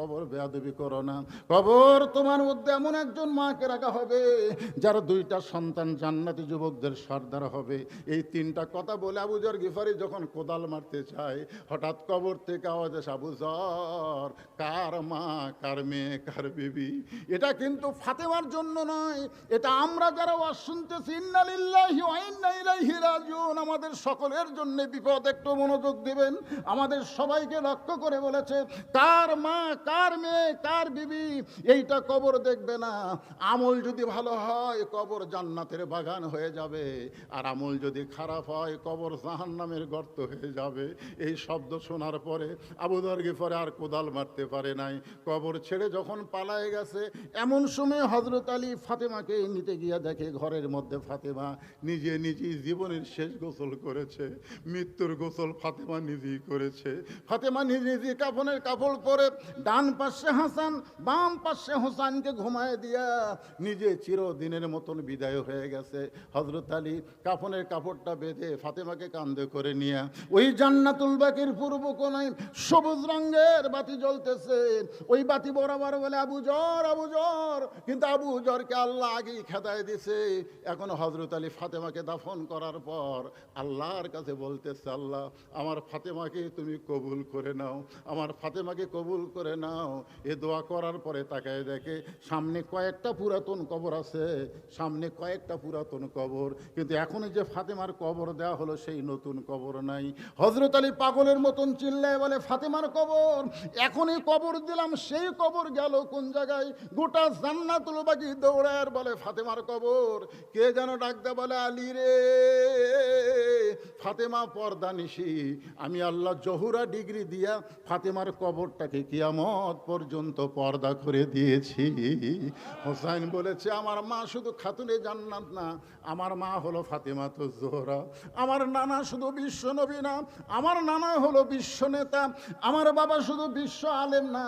কবর বেয়াদবি করো না। কবর তোমার মধ্যে এমন একজন মাকে রাখা হবে, যার দুইটা সন্তান জান্নাতি যুবকদের সর্দার হবে। এই তিনটা কথা বলে আবুজর গিফারি যখন কোদাল মারতে চায় হঠাৎ কবর থেকে আওয়াজ আসে আবুজর কার মা, কার মেয়ে, কার বিবি? এটা কিন্তু ফাতেমার জন্য নয়, এটা আমরা যারা ওয়াজ শুনতেছি আমাদের সকলের জন্য বিপদ, একটু মনোযোগ দিবেন। আমাদের সবাইকে লক্ষ্য করে বলেছে, কার মা কার মেয়ে কার বিবি, এইটা কবর দেখবে না। আমল যদি ভালো হয়, কবর জান্নাতের বাগান হয়ে যাবে। আর আমল যদি খারাপ হয়, কবর জাহান্নামের গর্ত হয়ে যাবে। এই শব্দ শোনার পরে আবুদর্গে পরে আর কোদাল মারতে পারে নাই। কবর ছেড়ে যখন পালায় গেছে, এমন সময় হজরত আলী ফাতেমাকে নিতে গিয়া দেখে ঘরের মধ্যে ফাতেমা নিজে নিজেই জীবনের শেষ গোসল করেছে। মৃত্যুর গোসল ফাতেমা নিজেই করেছে। ফাতেমা নিজে নিজে কাফনের কাপড় পরে ডান পাশে হাসান, বাম পাশে হোসানকে ঘুমায় দিয়া নিজে চিরদিনের মতন বিদায় হয়ে গেছে। হজরত আলী কাফনের কাপড়টা বেঁধে ফাতেমাকে কান্দে করে নিয়ে, ওই জান্নাতুল বাকির পূর্ব কোনায় সবুজ রঙের বাতি জ্বলতেছে। ওই বাতি বরাবর বলে, আবু জর আবু জর। কিন্তু আবু জরকে আল্লাহ আগেই খেদায় দিছে। এখন হজরত আলী ফাতেমাকে দাফন করার পর আল্লাহর কাছে বলতেছে, আল্লাহ, আমার ফাতেমাকে তুমি কবুল করে নাও, আমার ফাতেমাকে কবুল করে নাও। এ দোয়া করার পরে তাকায় দেখে সামনে কয়েকটা পুরাতন কবর আছে, সামনে কয়েকটা পুরাতন কবর, কিন্তু এখন যে ফাতেমার কবর দেওয়া হলো সেই নতুন কবর নাই। হজরত আলী পাগলের মতন চিল্লায় বলে, ফাতেমার কবর এখনই কবর দিলাম, সেই কবর গেল কোন জায়গায়? গোটা জান্নাতুল বাকি দৌড়ায় বলে, ফাতেমার কবর, কে যেন ডাকতে বলে, আলী রে? ফাতেমা পর্দা নিশি। আমি আল্লাহ জহুরা ডিগ্রি দিয়া ফাতেমার কবরটাকে কিয়ামত পর্যন্ত পর্দা করে দিয়েছি। হোসাইন বলেছে, আমার মা শুধু খাতুনে জান্নাত না, আমার মা হলো ফাতেমা তো জোহরা। আমার নানা শুধু বিশ্ব নবী না, আমার নানা হলো বিশ্ব নেতা। আমার বাবা শুধু বিশ্ব আলেম না,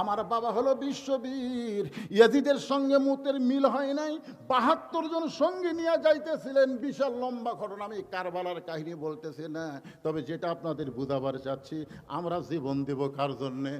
আমার বাবা হলো বিশ্ববীর। ইয়াজিদের সঙ্গে মুতের মিল হয় নাই। বাহাত্তর জন সঙ্গী নিয়ে যাইতেছিলেন। বিশাল লম্বা ঘটনা, আমি কারবালার কাহিনী বলতেছি, না, তবে যেটা আপনাদের বুঝাবার চাচ্ছি, আমরা জীবন দেব কার জন্যে?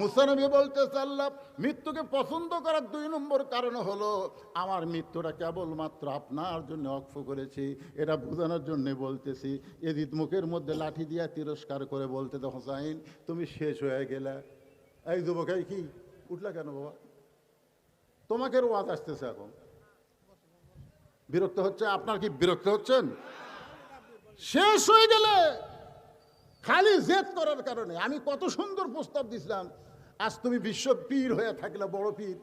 মুসানবী বলতে আল্লাহ, মৃত্যুকে পছন্দ করার দুই নম্বর কারণ হলো, আমার মৃত্যুটা কেবলমাত্র আপনার জন্য অক্ষ করেছি। এটা বোঝানোর জন্য বলতেছি এদিত মুখের মধ্যে লাঠি দিয়া তিরস্কার করে বলতে তো হোসাইন, তুমি শেষ হয়ে গেলে। এই যুবকাই কি? উঠলা কেন বাবা? তোমাকে ওয়াজ আসতেছে এখন। বিরক্ত হচ্ছে? আপনার কি বিরক্ত হচ্ছেন? শেষ হয়ে গেলে খালি জেদ করার কারণে। আমি কত সুন্দর প্রস্তাব দিছিলাম, আজ তুমি বিশ্ব পীর হয়ে থাকলে, বড় পীর।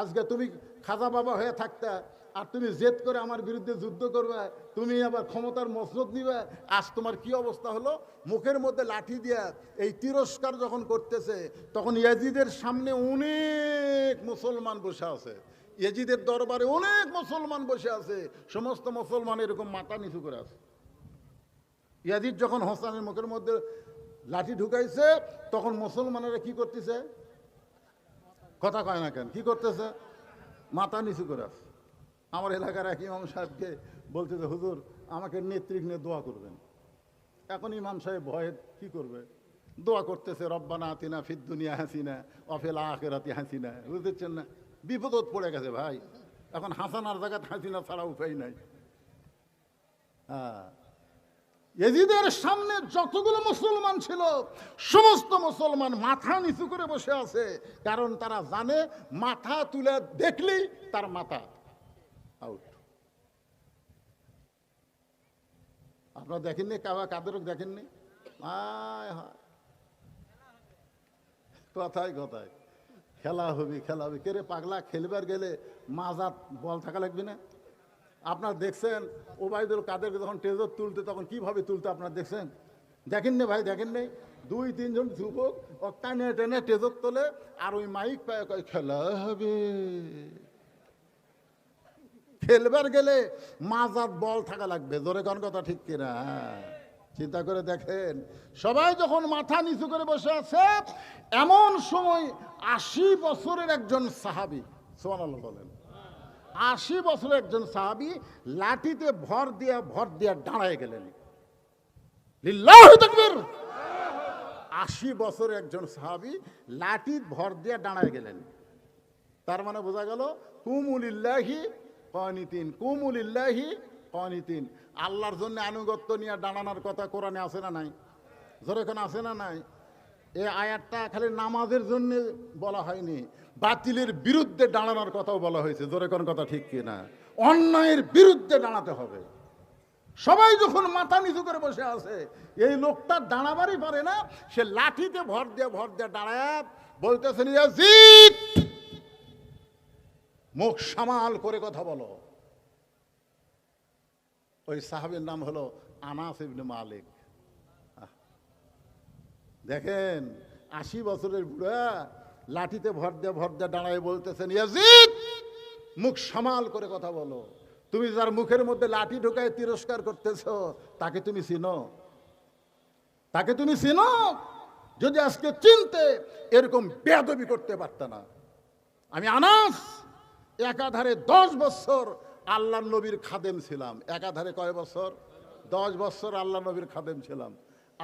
আজকে তুমি খাজা বাবা হয়ে থাকতা, আর তুমি জেদ করে আমার বিরুদ্ধে যুদ্ধ করবে, তুমি আবার ক্ষমতার মসনদ নিবে। আজ তোমার কি অবস্থা হলো? মুখের মধ্যে লাঠি দিয়া এই তিরস্কার যখন করতেছে, তখন ইয়াজিদের সামনে অনেক মুসলমান বসে আছে। ইয়াজিদের দরবারে অনেক মুসলমান বসে আছে। সমস্ত মুসলমান এরকম মাথা নিচু করে আছে। ইয়াজিদ যখন হোসানের মুখের মধ্যে লাঠি ঢুকাইছে, তখন মুসলমানেরা কি করতেছে? কথা কয় না কেন? কি করতেছে? মাথা নিচু করে আমার এলাকার এক ইমাম সাহেবকে বলতেছে, হুজুর, আমাকে নেতৃত্ব নিয়ে দোয়া করবেন। এখন ইমাম সাহেব ভয়ে কি করবে? দোয়া করতেছে, রব্বানা আতিনা ফিদ দুনিয়া হাসিনা অফেলা আখেরাতি হাসিনা। বুঝতেছেন না? বিপদত পড়ে গেছে ভাই। এখন হাসানার জায়গায় হাসিনা ছাড়া উপায় নাই। হ্যাঁ। এজিদের সামনে যতগুলো মুসলমান ছিল, সমস্ত মুসলমান মাথা নিচু করে বসে আছে। কারণ তারা জানে, মাথা তুলে দেখলেই তার মাথা আউট আপনারা দেখেননি? কাবা কাদেরও দেখেননি। কথায় কথায়। খেলা হবে খেলা হবে। কে রে পাগলা, খেলবার গেলে মাজাত বল থাকা লাগবে না? আপনার দেখছেন, ওবায়দুল কাদেরকে যখন টেজর তুলতে, তখন কীভাবে তুলতে আপনার দেখছেন? দেখেন নি ভাই, দেখেন নি? দুই, তিনজন যুবক ও টানে টেজর তোলে, আর ওই মাইক পায় খেলা হবে। খেলবার গেলে মাজাত বল থাকা লাগবে, জোরে কোন কথা ঠিক কিনা। চিন্তা করে দেখেন, সবাই যখন মাথা নিচু করে বসে আছে, এমন সময় আশি বছরের একজন সাহাবি সোমান বলেন আশি বছরের একজন সাহাবি লাঠিতে ভর দিয়া ভর দিয়া দাঁড়ায় গেলেন। আশি বছর একজন সাহাবি লাঠি ভর দিয়ে দাঁড়ায় গেলেন। তার মানে বোঝা গেল কুমুলিল্লাহি কনিতিন কুমুলিল্লাহি কনিতিন। আল্লাহর জন্য আনুগত্য নিয়ে দাঁড়ানোর কথা কোরআনে আছে না নাই? জোরে আছে না নাই? এই আয়াতটা খালি নামাজের জন্য বলা হয়নি, বাতিলের বিরুদ্ধে দাঁড়ানোর কথাও বলা হয়েছে, জোরে কোন কথা ঠিক কিনা অন্যায়ের বিরুদ্ধে দাঁড়াতে হবে। সবাই যখন মাথা নিচু করে বসে আছে, এই লোকটা দাঁড়াবারই পারে না, সে লাঠিতে ভর দিয়ে ভর দিয়ে দাঁড়ায়, বলতেছে মুখ সামাল করে কথা বলো। ওই সাহাবের নাম হলো আনাস ইবনে মালিক। দেখেন, আশি বছরের বুড়া লাঠিতে ভর দিয়ে ভর দিয়ে দাঁড়ায় বলতেছেন, ইয়াজিদ, মুখ সামাল করে কথা বলো। তুমি যার মুখের মধ্যে লাঠি ঢোকায় তিরস্কার করতেছ, তাকে তুমি চিনো? তাকে তুমি চিনো? যদি আজকে চিনতে, এরকম বেয়াদবি করতে পারত না। আমি আনাস, একাধারে দশ বছর আল্লাহ নবীর খাদেম ছিলাম। একাধারে কয় বছর? দশ বছর আল্লাহ নবীর খাদেম ছিলাম।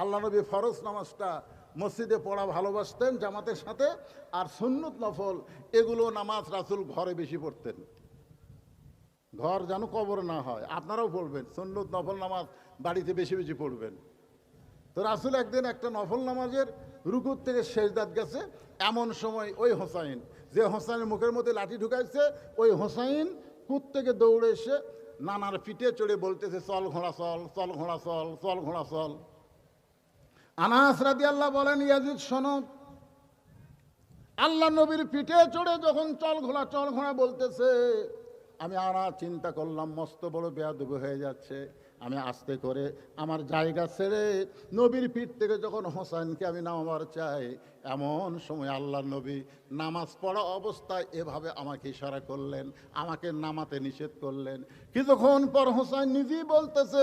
আল্লাহ নবী ফরজ নামাজটা মসজিদে পড়া ভালোবাসতেন জামাতের সাথে, আর সুন্নত নফল, এগুলো নামাজ রাসুল ঘরে বেশি পড়তেন। ঘর যেন কবর না হয়, আপনারাও পড়বেন, সুন্নত নফল নামাজ বাড়িতে বেশি বেশি পড়বেন। তো রাসুল একদিন একটা নফল নামাজের রুকুর থেকে শেষদাত গেছে, এমন সময় ওই হোসাইন, যে হোসাইনের মুখের মধ্যে লাঠি ঢুকাইছে, ওই হোসাইন কুত থেকে দৌড়ে এসে নানার পিঠে চড়ে বলতেছে, চল ঘোড়া, চল চল ঘোড়া, চল চল ঘোড়া, চল। আনাস রাদি আল্লাহ বলেন, ইয়াজিদ সনদ আল্লাহ নবীর পিঠে চড়ে যখন চল ঘোড়া চল ঘোড়া বলতেছে, আমি আনা চিন্তা করলাম, মস্ত বড় বেয়াদুব হয়ে যাচ্ছে। আমি আস্তে করে আমার জায়গা ছেড়ে নবীর পিঠ থেকে যখন হোসেনকে আমি নামাবার চাই, এমন সময় আল্লাহ নবী নামাজ পড়া অবস্থায় এভাবে আমাকে ইশারা করলেন, আমাকে নামাতে নিষেধ করলেন। কিছুক্ষণ পর হোসেন নিজেই বলতেছে,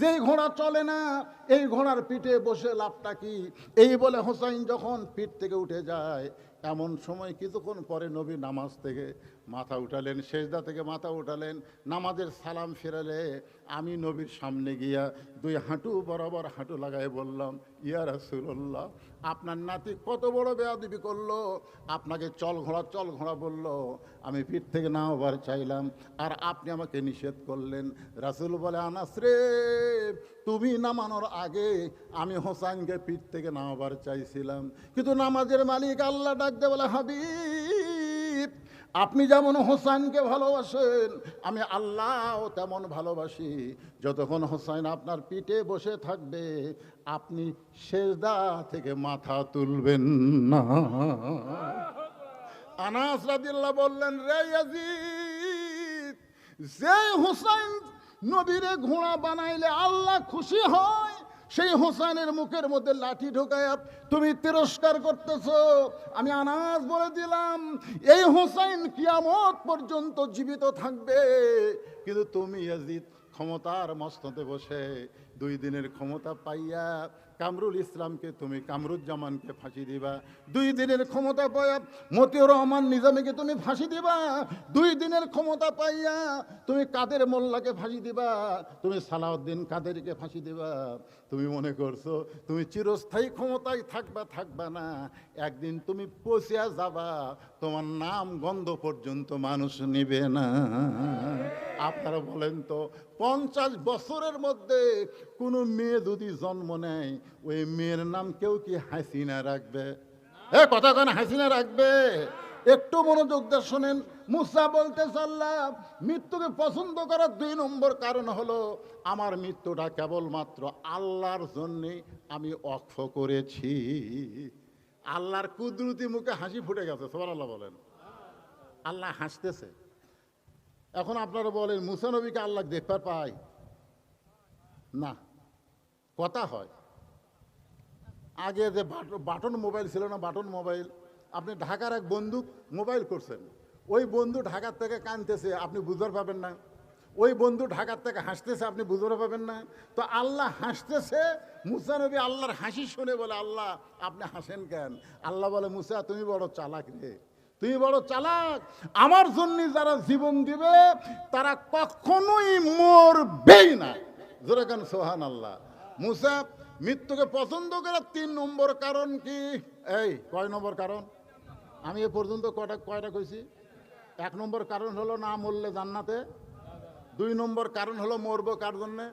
যে ঘোড়া চলে না, এই ঘোড়ার পিঠে বসে লাভটা কি? এই বলে হোসাইন যখন পিঠ থেকে উঠে যায়, এমন সময় কিছুক্ষণ পরে নবী নামাজ থেকে মাথা উঠালেন, সেজদা থেকে মাথা উঠালেন, নামাজের সালাম ফেরালে আমি নবীর সামনে গিয়া দুই হাঁটু বরাবর হাঁটু লাগাই বললাম, ইয়া রাসূলুল্লাহ, আপনার নাতি কত বড় বেয়াদবি করল। আপনাকে চল ঘোড়া চল ঘোড়া বলল। আমি পিঠ থেকে না নামাবার চাইলাম, আর আপনি আমাকে নিষেধ করলেন। রাসূল বলে, আনাস রে, তুমি নামানোর আগে আমি হোসাইনকে পিঠ থেকে না নামাবার চাইছিলাম। কিন্তু নামাজের মালিক আল্লাহ ডাকতে বলে, হাবিব আপনি যেমন হোসাইনকে ভালোবাসেন, আমি আল্লাহ তেমন ভালোবাসি। যতক্ষণ হোসাইন আপনার পিঠে বসে থাকবে, আপনি সেজদা থেকে মাথা তুলবেন না। আনাস রাদিল্লাহ বললেন, রে ইয়াজিদ, যে হোসাইন নবীরে ঘোড়া বানাইলে আল্লাহ খুশি হয়? সেই হোসানের মুখের মধ্যে লাঠি ঢোকায় তুমি তিরস্কার করতেছ। আমি আনাজ বলে দিলাম, এই হোসাইন কিয়ামত পর্যন্ত জীবিত থাকবে। কিন্তু তুমি ক্ষমতার মস্ততে বসে দুই দিনের ক্ষমতা পাইয়া কামরুল ইসলামকে তুমি কামরুজ্জামানকে ফাঁসি দিবা। দুই দিনের ক্ষমতা পাইয়া মতিউর রহমান নিজামীকে তুমি ফাঁসি দিবা। দুই দিনের ক্ষমতা পাইয়া তুমি কাদের মোল্লাকে ফাঁসি দিবা? তুমি সালাউদ্দিন কাদেরকে ফাঁসি দিবা। তুমি মনে করছ, তুমি চিরস্থায়ী ক্ষমতায় থাকবা থাকবা না। একদিন তুমি পচিয়া যাবা, তোমার নাম গন্ধ পর্যন্ত মানুষ নিবে না। আপনারা বলেন তো, পঞ্চাশ বছরের মধ্যে কোনো মেয়ে যদি জন্ম নেয় ওই মেয়ের নাম কেউ কি হাসিনা রাখবে? এ কথা কেন হাসিনা রাখবে? একটু মনোযোগ দিয়ে শোনেন। মুসা বলতে চাল্লাম মৃত্যুকে পছন্দ করার দুই নম্বর কারণ হলো, আমার মৃত্যুটা কেবলমাত্র আল্লাহর জন্যে আমি অক্ষ করেছি। আল্লাহর কুদরতি মুখে হাসি ফুটে গেছে সবার আল্লাহ বলেন। আল্লাহ হাসতেছে। এখন আপনারা বলেন মুসানবীকে আল্লাহ দেখতে পায়? না। কথা হয়। আগে যে বাট- বাটন মোবাইল ছিল না, বাটন মোবাইল, আপনি ঢাকার এক বন্ধু মোবাইল করছেন। ওই বন্ধু ঢাকার থেকে কানতেছে, আপনি বুঝতে পাবেন না। ওই বন্ধু ঢাকার থেকে হাসতেছে, আপনি বুঝতে পাবেন না। তো আল্লাহ হাসতেছে, মুসা নবী আল্লাহর হাসি শুনে বলে, আল্লাহ, আপনি হাসেন কেন? আল্লাহ বলে, মুসা, তুমি বড় চালাক রে। তুমি বড় চালাক। আমার জন্য যারা জীবন দিবে, তারা কখনোই মরবেই না। জোরে কেন সোহান আল্লাহ মুসা মৃত্যুকে পছন্দ করার তিন নম্বর কারণ কি? এই, কয় নম্বর কারণ? আমি এ পর্যন্ত কয়টা কয়টা কইছি? এক নম্বর কারণ হলো না মরলে জান্নাতে, দুই নম্বর কারণ হলো মরবো কার জন্যে?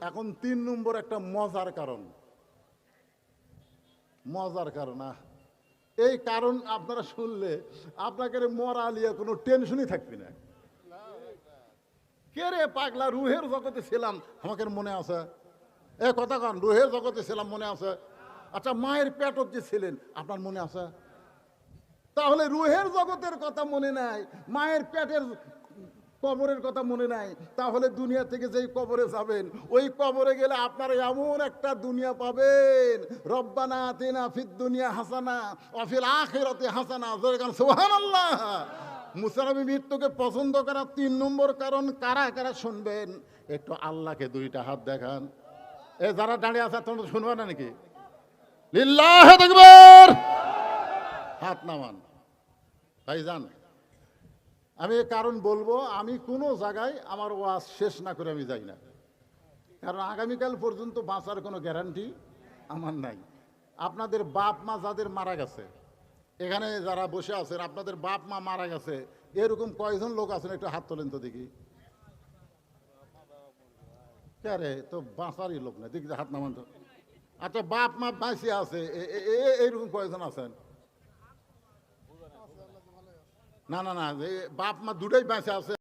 এখন তিন নম্বর একটা মজার কারণ। মজার কারণ, আহ। এই কারণ আপনারা শুনলে আপনাকে মরা আলিয়া কোনো টেনশনই থাকবে না। কে রে পাগলা, রুহের জগতে ছিলাম আমাকে মনে আছে? এ কথা কন রুহের জগতে ছিলাম, মনে আছে? আচ্ছা মায়ের পেটত যে ছিলেন, আপনার মনে আছে? তাহলে রুহের জগতের কথা মনে নাই, মায়ের পেটের কবরের কথা মনে নাই, তাহলে দুনিয়া থেকে যেই কবরে যাবেন, ওই কবরে গেলে আপনারা এমন একটা দুনিয়া পাবেন। রব্বানা তিনা ফিদ দুনিয়া হাসানা অফিল আখিরাতে হাসানা যেরকম সুবহানাল্লাহ। মুসানবী মৃত্যুকে পছন্দ করার তিন নম্বর কারণ কারা কারা শুনবেন? একটু আল্লাহকে দুইটা হাত দেখান। এ যারা দাঁড়িয়ে আছে, তোমরা শুনবে না নাকি? লিল্লাহ দেখবেন হাত নামান। ভাইজান, আমি কারণ বলব, আমি কোনো জায়গায় আমার ওয়াজ শেষ না করে আমি যাই না। কারণ আগামীকাল পর্যন্ত বাঁচার কোনো গ্যারান্টি আমার নাই। আপনাদের বাপ মা যাদের মারা গেছে, এখানে যারা বসে আছেন, আপনাদের বাপ মা মারা গেছে, এরকম কয়জন লোক আছেন, একটু হাত তোলেন তো দেখি। কে রে? তো বাঁচারই লোক না দেখি হাত নামান তো আচ্ছা বাপ মা বাঁচিয়ে আছে। এইরকম কয়েকজন আছেন? না না না বাপ মা দুটাই বাঁচে আছে।